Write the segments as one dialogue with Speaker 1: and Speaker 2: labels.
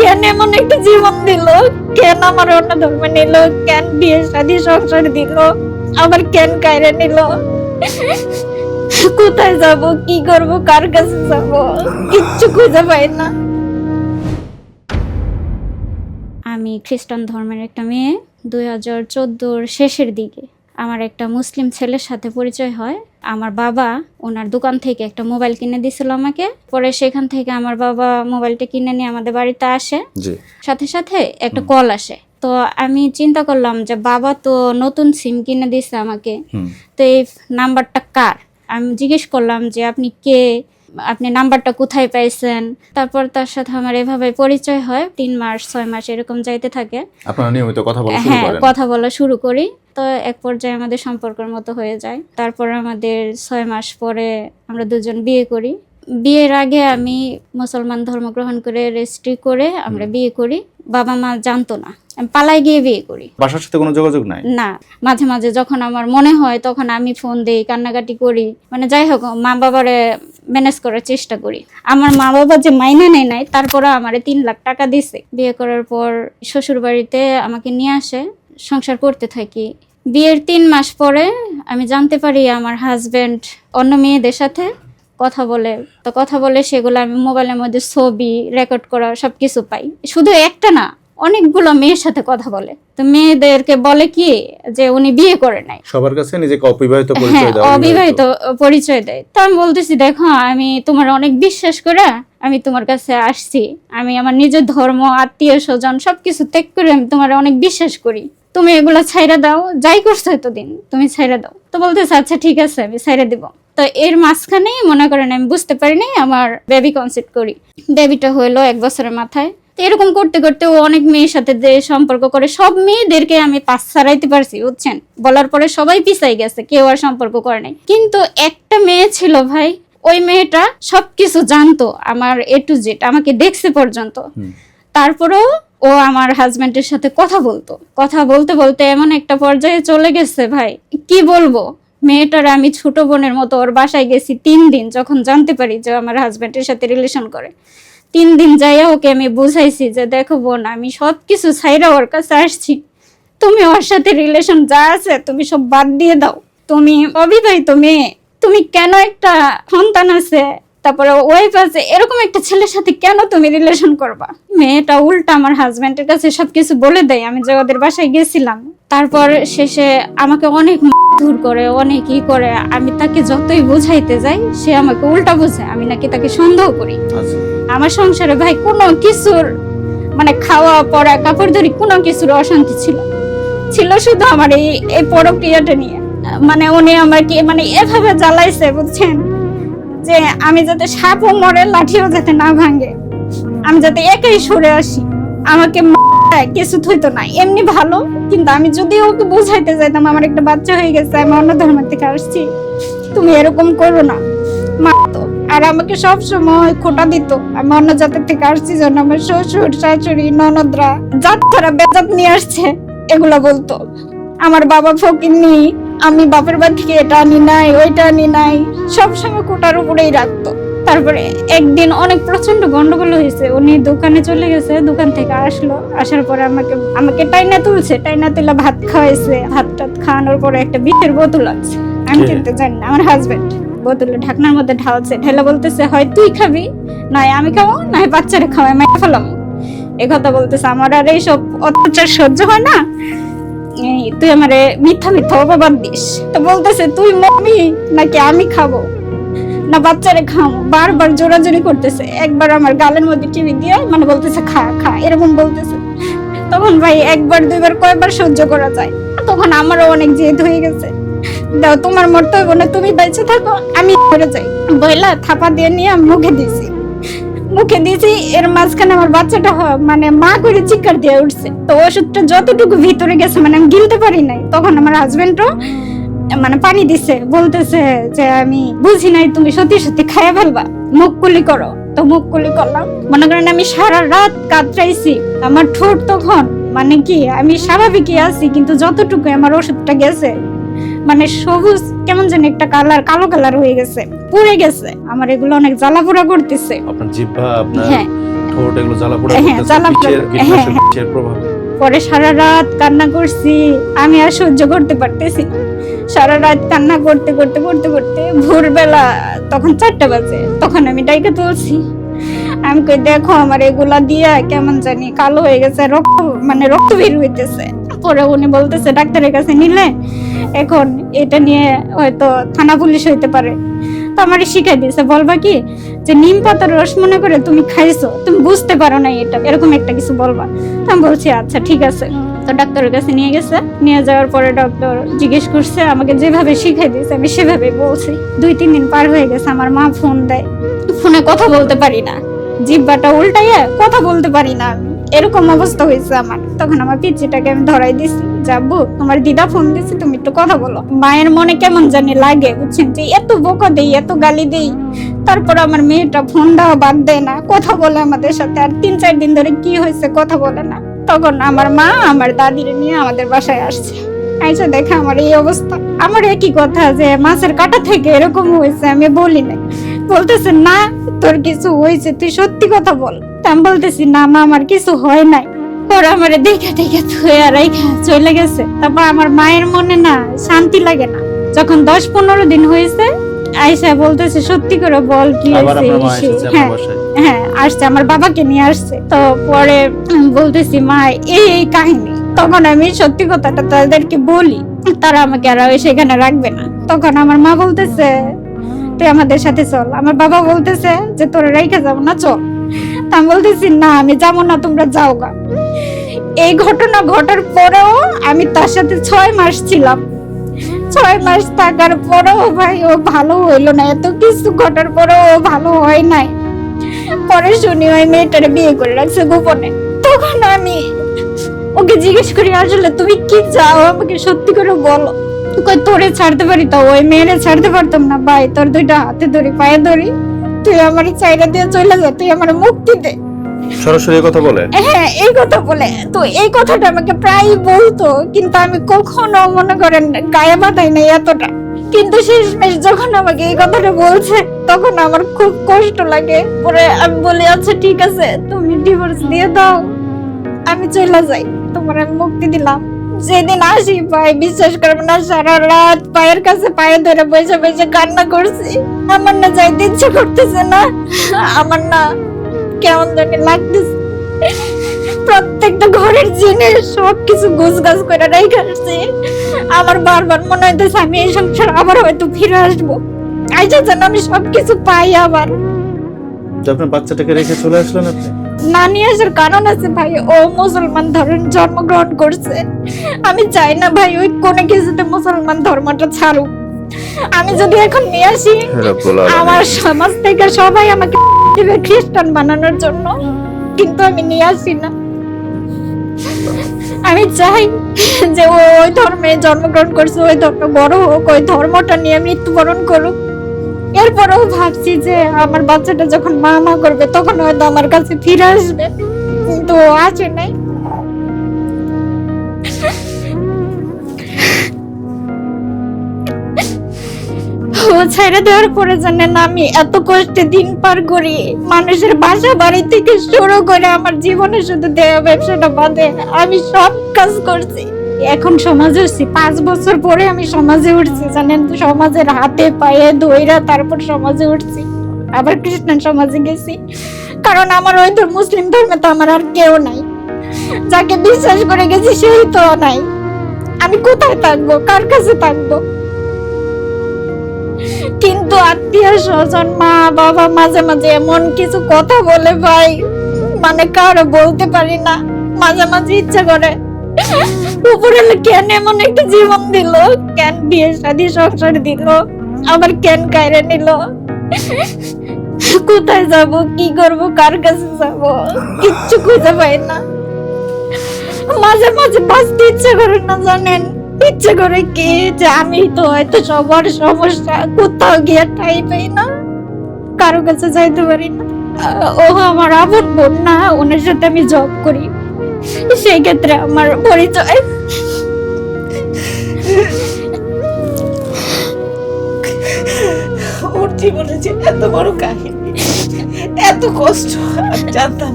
Speaker 1: কেন এমন একটা জীবন দিল? কেন আমার অন্য নিল? কেন বিয়ে সংসার দিল? আবার কেন কায়রে নিল? কোথায় যাব? কি করব? কার কাছে যাব? কিচ্ছু খুঁজে পাই না। আমি খ্রিস্টান ধর্মের একটা মেয়ে, দুই হাজার চোদ্দোর শেষের দিকে। আমার একটা মুসলিম ছেলের সাথে পরিচয় হয়। আমার বাবা ওনার দোকান থেকে একটা মোবাইল কিনে দিয়েছিল আমাকে। পরে সেখান থেকে আমার বাবা মোবাইলটা কিনে নিয়ে আমাদের বাড়িতে আসে। সাথে সাথে একটা কল আসে। তো আমি চিন্তা করলাম যে বাবা তো নতুন সিম কিনে দিছে আমাকে। তো এই নাম্বারটা কার? আমি জিজ্ঞেস করলাম যে আপনি কে? আপনি নাম্বারটা কোথায় পাইছেন? তারপর তার সাথে আমার এভাবে পরিচয় হয়। তিন মাস ছয় মাস এরকম যাইতে থাকে।
Speaker 2: আপনারা নিয়মিত কথা বলা শুরু
Speaker 1: হ্যাঁ
Speaker 2: করেন।
Speaker 1: কথা বলা শুরু করি। তো এক পর্যায়ে আমাদের সম্পর্কের মতো হয়ে যায়। তারপর আমাদের ছয় মাস পরে আমরা দুজন বিয়ে করি। বিয়ের আগে আমি মুসলমান ধর্ম গ্রহণ করে রেজিস্ট্রি করে আমরা বিয়ে করি। বাবা মা জানতো না। আমি পালাই গিয়ে বিয়ে করি।
Speaker 2: বাসার সাথে কোনো যোগাযোগ নাই?
Speaker 1: না। মাঝে মাঝে যখন আমার মনে হয় তখন আমি ফোন দিই কান্নাকাটি করি। মানে যাই হোক মা বাবারে ম্যানেজ করার চেষ্টা করি। আমার মা বাবা যে মাইনা নেয় নাই তারপরে আমারে তিন লাখ টাকা দিছে। বিয়ে করার পর শ্বশুর বাড়িতে আমাকে নিয়ে আসে। সংসার করতে থাকি। বিয়ের তিন মাস পরে আমি জানতে পারি আমার হাজবেন্ড অন্য মেয়েদের সাথে কথা বলে। তো কথা বলে সেগুলো আমি মোবাইলের মধ্যে ছবি রেকর্ড করা সব কিছু পাই। শুধু একটা না অনেকগুলো মেয়ের সাথে কথা বলে। তো মেয়েদেরকে বলে কি যে উনি বিয়ে করে নাই।
Speaker 2: সবার কাছে নিজেকে অবিবাহিত
Speaker 1: হ্যাঁ
Speaker 2: পরিচয় দেওয়া
Speaker 1: অবিবাহিত পরিচয় দেয়। তো আমি বলতেছি দেখো আমি তোমার অনেক বিশ্বাস করে আমি তোমার কাছে আসছি। আমি আমার নিজের ধর্ম আত্মীয় স্বজন সবকিছু ত্যাগ করে আমি তোমার অনেক বিশ্বাস করি। তুমি এগুলা ছাইরা দাও, যাই করছ এতদিন, তুমি ছাইরা দাও। তো বলতেছে আচ্ছা ঠিক আছে, আমি ছাইরা দিব। তো এর মাঝখানেই মনে করেন, আমি বুঝতে পারিনি আমার বেবি কনসেপ্ট করি। বেবিটা হইল এক বছরের মাথায়। তো এরকম করতে করতে ও অনেক মেয়ের সাথে সম্পর্ক করে, সব মেয়েদেরকে আমি পাশ ছাড়াইতে পারছি, বুঝছেন? বলার পরে সবাই পিছাই গেছে, কেউ আর সম্পর্ক করে নাই। কিন্তু একটা মেয়ে ছিল ভাই, ওই মেয়েটা সবকিছু জানতো, আমার এ টু জেড আমাকে দেখছে পর্যন্ত। তারপরেও ও আমার হাজবেন্ডের সাথে কথা বলতো। কথা বলতে বলতে এমন একটা পর্যায়ে চলে গেছে, ভাই, কি বলব? মেয়েটার আমি ছোট বোনের মতো ওর বাসায় গেছি তিন দিন, যখন জানতে পারি যে আমার হাজবেন্ডের সাথে রিলেশন করে। তিন দিন যাইয়া ওকে আমি বুঝাইছি যে, দেখো বোন, আমি সব কিছু ছাইরা ওর কাছে আসছি। তুমি ওর সাথে রিলেশন যা আছে, তুমি সব বাদ দিয়ে দাও। তুমি অবিবাহিত মেয়ে, তুমি কেন একটা সন্তান আছে তারপরে ওয়াইফ আছে এরকম একটা ছেলের সাথে কেন তুমি রিলেশন করবা? মেয়েটা উল্টা আমার হাজবেন্ডের কাছে সবকিছু বলে দেয় আমি যে ওদের বাসায় গেছিলাম। তারপর শেষে আমাকে অনেক দূর করে অনেক ই করে আমি তাকে যতই বুঝাইতে যাই সে আমাকে উল্টা বোঝে আমি নাকি তাকে সন্দেহ করি।
Speaker 2: আচ্ছা।
Speaker 1: আমার সংসারে ভাই কোনো কিছুর মানে খাওয়া পড়া কাপড় ধরি কোনো কিছুর অশান্তি ছিল ছিল শুধু আমার এই এই পরক্রিয়াটা নিয়ে। মানে উনি আমাকে মানে এভাবে জ্বালাইছে বুঝছেন? যে আমি যাতে সাপও মরে, লাঠিও যাতে না ভাঙে। আমি যাতে একাই সরে আসি। আমাকে কিছু থইতো না। এমনি ভালো, কিন্তু আমি যদি ওকে বুঝাইতে যাইতাম, আমার একটা বাচ্চা হয়ে গেছে, আমি অন্য ধর্মের থেকে আসছি। তুমি এরকম করো না। মারতো। আর আমাকে সব সময় খোটা দিত। আমি অন্য জাতের থেকে আসছি জন্য আমার শ্বশুর, শাশুড়ি, ননদরা জাত তারা বেজাত নিয়ে আসছে, এগুলা বলতো। আমার বাবা ফকিরনি আমি বাপের বাড়ি থেকে এটা আনি নাই ওইটা আনি নাই সব সময় কোটার উপরেই রাখতো। তারপরে একদিন অনেক প্রচণ্ড গন্ডগোল হয়েছে উনি দোকানে চলে গেছে দোকান থেকে আসলো আসার পরে আমাকে আমাকে টাইনা তুলছে টাইনা তুলে ভাত খাওয়াইছে ভাত টাত খাওয়ানোর পরে একটা বিয়ের বোতল আছে আমি? কিন্তু জানি না আমার হাজবেন্ড বোতলে ঢাকনার মধ্যে ঢালছে ঢেলে বলতেছে হয় তুই খাবি? নয় আমি খাব নয় বাচ্চারা খাওয়াই মাই ফেলাম এ কথা বলতেছে আমার আর এইসব অত্যাচার সহ্য হয় না। তুই আমারে মিথ্যা মিথ্যা অপবাদ দিস। তো বলতেছে, তুই মমি নাকি আমি খাব? না, বাচ্চারে খাব বারবার জোরাজোরি করতেছে। একবার আমার গালের মধ্যে টিভি দিয়ে মানে বলতেছে, খা খা, এরকম বলতেছে। তখন ভাই একবার, দুইবার, কয়বার সহ্য করা যায়। তখন আমারও অনেক জেদ হয়ে গেছে। দাও, তোমার মরতে হইব না, তুমি বেঁচে থাকো, আমি মরে যাই। বইলা থাপা দিয়ে নিয়ে মুখে দিছি। মুখে দিয়েছি, এর মাঝখানে আমার বাচ্চাটা মানে মা করে চিৎকার দিয়ে উঠছে। তো ওষুধটা যতটুকু ভিতরে গেছে মানে আমি গিলতে পারি নাই। তখন আমার হাজবেন্ডও মানে পানি দিছে, বলতেছে যে আমি বুঝি নাই, তুমি সত্যি সত্যি খাইয়া ফেলবা। মুখ কুলি করো। তো মুখ কুলি করলাম। মনে করেন আমি সারা রাত কাতরাইছি। আমার ঠোঁট তখন মানে কি, আমি স্বাভাবিকই আছি, কিন্তু যতটুকু আমার ওষুধটা গেছে মানে সবুজ কেমন যেন একটা কালার কালো কালার হয়ে গেছে পুড়ে গেছে। আমার এগুলো অনেক জ্বালা পোড়া করতেছে।
Speaker 2: আপনার জিহ্বা আপনার
Speaker 1: হ্যাঁ।
Speaker 2: ঠোঁট এগুলো জ্বালা পোড়া
Speaker 1: হ্যাঁ,
Speaker 2: করতেছে
Speaker 1: হ্যাঁ,
Speaker 2: প্রভাব।
Speaker 1: পরে সারা রাত কান্না করছি আমি আর সহ্য করতে পারতেছি সারা রাত কান্না করতে করতে করতে করতে ভোরবেলা তখন চারটা বাজে তখন আমি ডাইকে তুলছি। আমি কই দেখো আমার এগুলা দিয়া কেমন জানি কালো হয়ে গেছে রক্ত মানে রক্ত বের হইতেছে। পরে উনি বলতেছে, ডাক্তারের কাছে নিলে এখন এটা নিয়ে হয়তো থানা পুলিশ হইতে পারে। তো আমার শিখাই দিয়েছে, বলবা কি যে নিম পাতার রস মনে করে তুমি খাইছো, তুমি বুঝতে পারো না এটা, এরকম একটা কিছু বলবা। তো আমি বলছি আচ্ছা ঠিক আছে। তো ডাক্তারের কাছে নিয়ে গেছে, নিয়ে যাওয়ার পরে ডক্টর জিজ্ঞেস করছে, আমাকে যেভাবে শিখাই দিয়েছে, আমি সেভাবে বলছি। দুই, তিন দিন পার হয়ে গেছে, আমার মা ফোন দেয়। ফোনে কথা বলতে পারি না। জিব্বাটা উল্টাইয়া কথা বলতে পারি না এরকম অবস্থা হয়েছে আমার। তখন আমার পিচিটাকে আমি ধরাই দিছি। যাব, তোমার দিদা ফোন দিছে, তুমি একটু কথা বলো। মায়ের মনে কেমন জানি লাগে, বুঝছেন যে, এত বোকা দেই, এত গালি দেই। তারপর আমার মেয়েটা ফোন দেওয়া বাদ দেয় না। কথা বলে আমাদের সাথে, আর তিন চার দিন ধরে কি হয়েছে কথা বলে না। তখন আমার মা আমার দাদিরে নিয়ে আমাদের বাসায় আসছে। আইসা দেখে আমার এই অবস্থা। আমার একই কথা যে, মাছের কাটা থেকে এরকম হয়েছে, আমি বলি না বলতেছে, না, তোর কিছু হয়েছে, তুই সত্যি কথা বল। আমি বলতেছি না মা আমার কিছু হয় নাই। পরে আমার দেখে দেখে আর রাইখা চলে গেছে। তারপর আমার মায়ের মনে না শান্তি লাগে না। যখন দশ পনেরো দিন হয়েছে আয়সা বলতেছে সত্যি করে বল কি হয়েছে হ্যাঁ হ্যাঁ আসছে আমার বাবাকে নিয়ে আসছে। তো পরে বলতেছি মা এই এই কাহিনী। তখন আমি সত্যি কথাটা তাদেরকে বলি তারা আমাকে আর সেখানে রাখবে না। তখন আমার মা বলতেছে তুই আমাদের সাথে চল। আমার বাবা বলতেছে যে তোরা রেখে যাব না চল। আমি বলতেছি, না, আমি যাব না, তোমরা যাও গা। এই ঘটনা ঘটার পরেও আমি তার সাথে ছয় মাস ছিলাম। ছয় মাস থাকার পরেও ভাই ও ভালো হইল না, এত কিছু ঘটার পরেও ও ভালো হয় নাই। পরে শুনি ওই মেয়েটারে বিয়ে করে রাখছে গোপনে। তখন আমি ওকে জিজ্ঞেস করি, আসলে তুমি কি চাও? আমাকে সত্যি করে বলো। তোরে ছাড়তে পারি তো? ওই মেয়েরে ছাড়তে পারতাম না। ভাই, তোর দুইটা হাতে ধরি, পায়ে ধরি। তুই আমার চাইরা দিয়ে চলে যা তুই আমার মুক্তি দে।
Speaker 2: সরাসরি কথা বলে?
Speaker 1: হ্যাঁ এই কথা বলে। তো এই কথাটা আমাকে প্রায় বলতো কিন্তু আমি কখনো মনে করেন গায়ে বাঁধাই নাই এতটা। কিন্তু শেষমেশ যখন আমাকে এই কথাটা বলছে তখন আমার খুব কষ্ট লাগে। পরে আমি বলি আচ্ছা ঠিক আছে তুমি ডিভোর্স দিয়ে দাও। আমি চলে যাই। তোমার আমি মুক্তি দিলাম। যেদিন আসি, ভাই, বিশ্বাস করবে না, সারা রাত পায়ের কাছে পায়ে ধরে বসে বসে কান্না করছি। আমার না যাইতে ইচ্ছে করতেছে না। আমার না কেমন জানি লাগতেছে। প্রত্যেকটা ঘরের জিনিস, সবকিছু গোছ গাছ করে রেখে আসছি। আমার বারবার মনে হইতেছে আমি এই সংসার আবার হয়তো ফিরে আসব। আইসা যেন আমি সবকিছু পাই আবার।
Speaker 2: আপনার বাচ্চাটাকে রেখে চলে আসলেন আপনি?
Speaker 1: না নিয়ে আসার কারণ আছে ভাই ও মুসলমান ধর্ম জন্মগ্রহণ করছে। আমি চাই না ভাই ওই কোনো কিছুতে মুসলমান ধর্মটা ছাড়ুক। আমি যদি এখন নিয়ে আসি আমার সমাজ থেকে সবাই আমাকে খ্রিস্টান বানানোর জন্য কিন্তু আমি নিয়ে আসি না। আমি চাই যে ওই ধর্মে জন্মগ্রহণ করছে ওই ধর্মে বড় হোক ওই ধর্মটা নিয়ে মৃত্যুবরণ করুক। এরপরেও ভাবছি যে আমার বাচ্চাটা যখন মা মা করবে, তখন হয়তো আমার কাছে ফিরে আসবে। কিন্তু আসে নাই। ও ছেড়ে দেওয়ার পরে জানেন আমি এত কষ্টে দিন পার করি। মানুষের বাসা বাড়ি থেকে শুরু করে আমার জীবনে শুধু দেয়া ব্যবসাটা বাদে আমি সব কাজ করছি। এখন সমাজে উঠছি, পাঁচ বছর পরে আমি সমাজে উঠছি, জানেন তো, সমাজের হাতে, পায়ে ধইরা তারপর সমাজে উঠছি। আবার খ্রিস্টান সমাজে গেছি, কারণ আমার ওই ধর মুসলিম ধর্মে তো আমার আর কেউ নাই। যাকে বিশ্বাস করে গেছি, সেই তো নাই। আমি কোথায় থাকব? কার কাছে থাকব? কিন্তু আত্মীয় স্বজন, মা, বাবা মাঝে মাঝে এমন কিছু কথা বলে ভাই মানে কারও বলতে পারি না। মাঝে মাঝে ইচ্ছা করে উপরে কেন এমন একটা জীবন দিল? কেন বিয়ে শাদী, সংসার দিল? কেন কায়রে নিল? কোথায় যাব? কি করব? কার কাছে যাব? কিচ্ছু খুঁজে পাই না। মাঝে মাঝে বাঁচতে ইচ্ছে করে না, জানেন? ইচ্ছে করে কি যে আমি তো হয়তো সবার সমস্যা, কোথাও গিয়ে ঠাই পাই না। কারও কাছে যাইতে পারি না। ও আমার আপন বোন না, ওনার সাথে আমি জব করি। সেই ক্ষেত্রে আমার পরিচয়।
Speaker 3: ওর জীবনে যে এত বড় কাহিনী এত কষ্ট আমি জানতাম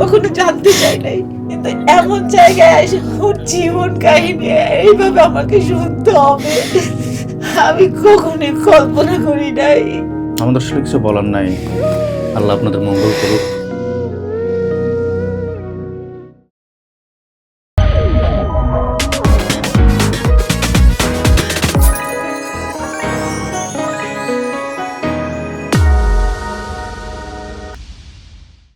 Speaker 3: কখনো জানতে চাই নাই। কিন্তু এমন জায়গায় এসে ওর জীবন কাহিনী এইভাবে আমাকে শুনতে হবে আমি কখনোই কল্পনা করি নাই।
Speaker 2: আমাদের আসলে কিছু বলার নাই। আল্লাহ আপনাদের মঙ্গল করুক।